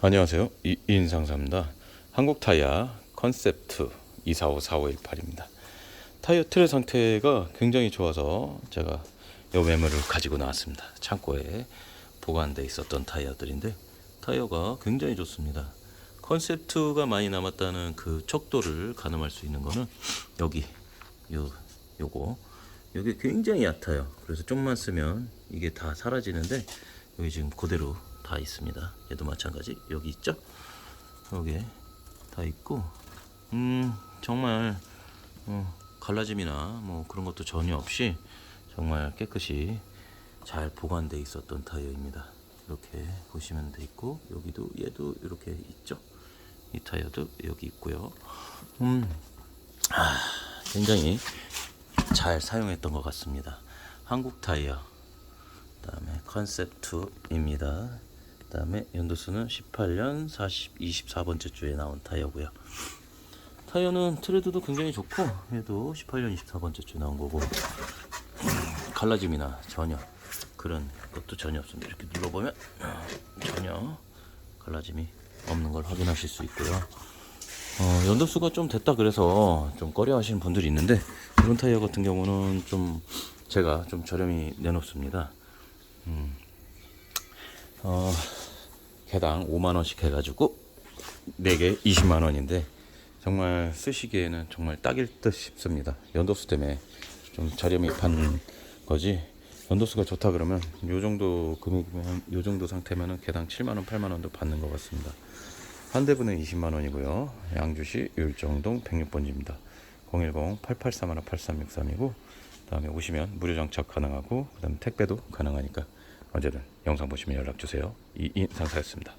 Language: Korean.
안녕하세요. 이 인상사입니다. 한국 타이어 컨셉트 2454518입니다. 타이어 틀의 상태가 굉장히 좋아서 제가 이 매물을 가지고 나왔습니다. 창고에 보관돼 있었던 타이어들인데 타이어가 굉장히 좋습니다. 컨셉트가 많이 남았다는 그 척도를 가늠할 수 있는 거는 여기 요 요거 여기 굉장히 얕아요. 그래서 좀만 쓰면 이게 다 사라지는데 여기 지금 그대로 다 있습니다. 얘도 마찬가지 여기 있죠? 여기 다 있고 음 정말 어, 갈라짐이나 뭐 그런 것도 전혀 없이 정말 깨끗이 잘 보관돼 있었던 타이어입니다. 이렇게 보시면 돼 있고 여기도 얘도 이렇게 있죠? 이 타이어도 여기 있고요. 음, 아, 굉장히 잘 사용했던 것 같습니다. 한국 타이어, 그다음에 컨셉 2입니다. 그다음에 연도수는 18년 40, 24번째 주에 나온 타이어고요. 타이어는 트레드도 굉장히 좋고 얘도 18년 24번째 주에 나온 거고 갈라짐이나 전혀 그런 것도 전혀 없습니다. 이렇게 눌러보면 전혀 갈라짐이 없는 걸 확인하실 수 있고요. 어, 연도수가 좀 됐다 그래서 좀 꺼려 하시는 분들이 있는데 이런 타이어 같은 경우는 좀 제가 좀 저렴히 내놓습니다. 음, 어, 개당 5만 원씩 해가지고 4개 20만 원인데 정말 쓰시기에는 정말 딱일 듯 싶습니다. 연도수 때문에 좀 저렴히 판 거지. 연도수가 좋다 그러면 요 정도 금액이면 요 정도 상태면은 개당 7만 원, 8만 원도 받는 것 같습니다. 한 대분은 20만 원이고요. 양주시 율정동 106번지입니다. 010-8831-8363이고 그다음에 오시면 무료 장착 가능하고 그 다음에 택배도 가능하니까 언제든 영상 보시면 연락 주세요. 이인 상사였습니다.